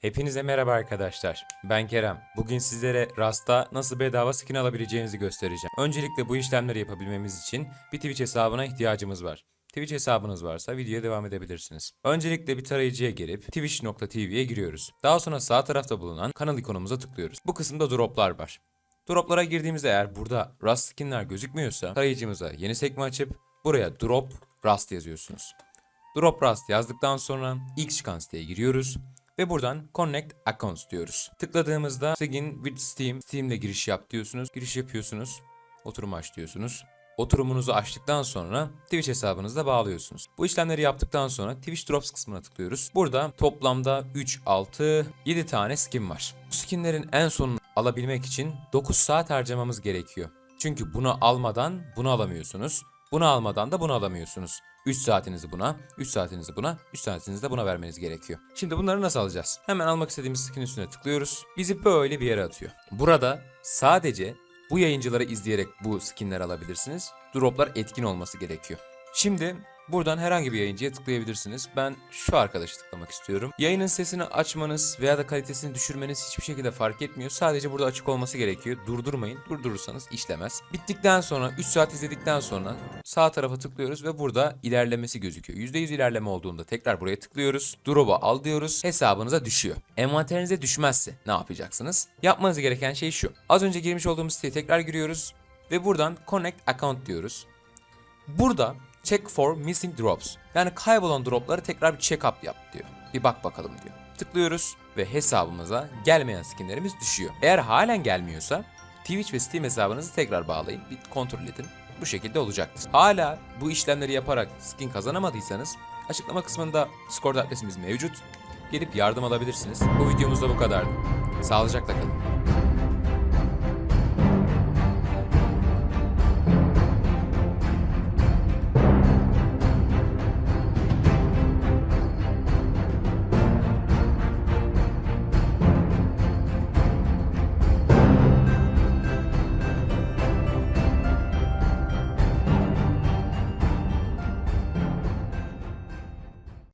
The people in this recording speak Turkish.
Hepinize merhaba arkadaşlar. Ben Kerem. Bugün sizlere Rust'ta nasıl bedava skin alabileceğinizi göstereceğim. Öncelikle bu işlemleri yapabilmemiz için bir Twitch hesabına ihtiyacımız var. Twitch hesabınız varsa videoya devam edebilirsiniz. Öncelikle bir tarayıcıya gelip twitch.tv'ye giriyoruz. Daha sonra sağ tarafta bulunan kanal ikonumuza tıklıyoruz. Bu kısımda droplar var. Droplara girdiğimizde eğer burada Rust skinler gözükmüyorsa tarayıcımıza yeni sekme açıp buraya drop Rust yazıyorsunuz. Drop Rust yazdıktan sonra ilk çıkan siteye giriyoruz ve buradan Connect Accounts diyoruz. Tıkladığımızda Sign with Steam, Steam'le giriş yap diyorsunuz. Giriş yapıyorsunuz. Oturum aç diyorsunuz. Oturumunuzu açtıktan sonra Twitch hesabınızda bağlıyorsunuz. Bu işlemleri yaptıktan sonra Twitch Drops kısmına tıklıyoruz. Burada toplamda 3, 6, 7 tane skin var. Bu skinlerin en sonunu alabilmek için 9 saat harcamamız gerekiyor. Çünkü bunu almadan bunu alamıyorsunuz. Bunu almadan da bunu alamıyorsunuz. 3 saatinizi buna, 3 saatinizi buna, 3 saatinizi de buna vermeniz gerekiyor. Şimdi bunları nasıl alacağız? Hemen almak istediğimiz skin üstüne tıklıyoruz. Bizi böyle bir yere atıyor. Burada sadece bu yayıncıları izleyerek bu skinleri alabilirsiniz. Droplar etkin olması gerekiyor. Şimdi buradan herhangi bir yayıncıya tıklayabilirsiniz. Ben şu arkadaşı tıklamak istiyorum. Yayının sesini açmanız veya da kalitesini düşürmeniz hiçbir şekilde fark etmiyor. Sadece burada açık olması gerekiyor. Durdurmayın. Durdurursanız işlemez. Bittikten sonra 3 saat izledikten sonra sağ tarafa tıklıyoruz ve burada ilerlemesi gözüküyor. %100 ilerleme olduğunda tekrar buraya tıklıyoruz. Drop'u al diyoruz. Hesabınıza düşüyor. Envanterinize düşmezse ne yapacaksınız? Yapmanız gereken şey şu. Az önce girmiş olduğumuz siteye tekrar giriyoruz ve buradan Connect Account diyoruz. Burada check for missing drops. Yani kaybolan dropları tekrar bir check up yap diyor. Bir bak bakalım diyor. Tıklıyoruz ve hesabımıza gelmeyen skinlerimiz düşüyor. Eğer halen gelmiyorsa Twitch ve Steam hesabınızı tekrar bağlayın. Bir kontrol edin. Bu şekilde olacaktır. Hala bu işlemleri yaparak skin kazanamadıysanız açıklama kısmında Discord adresimiz mevcut. Gelip yardım alabilirsiniz. Bu videomuzda bu kadardı. Sağlıcakla kalın.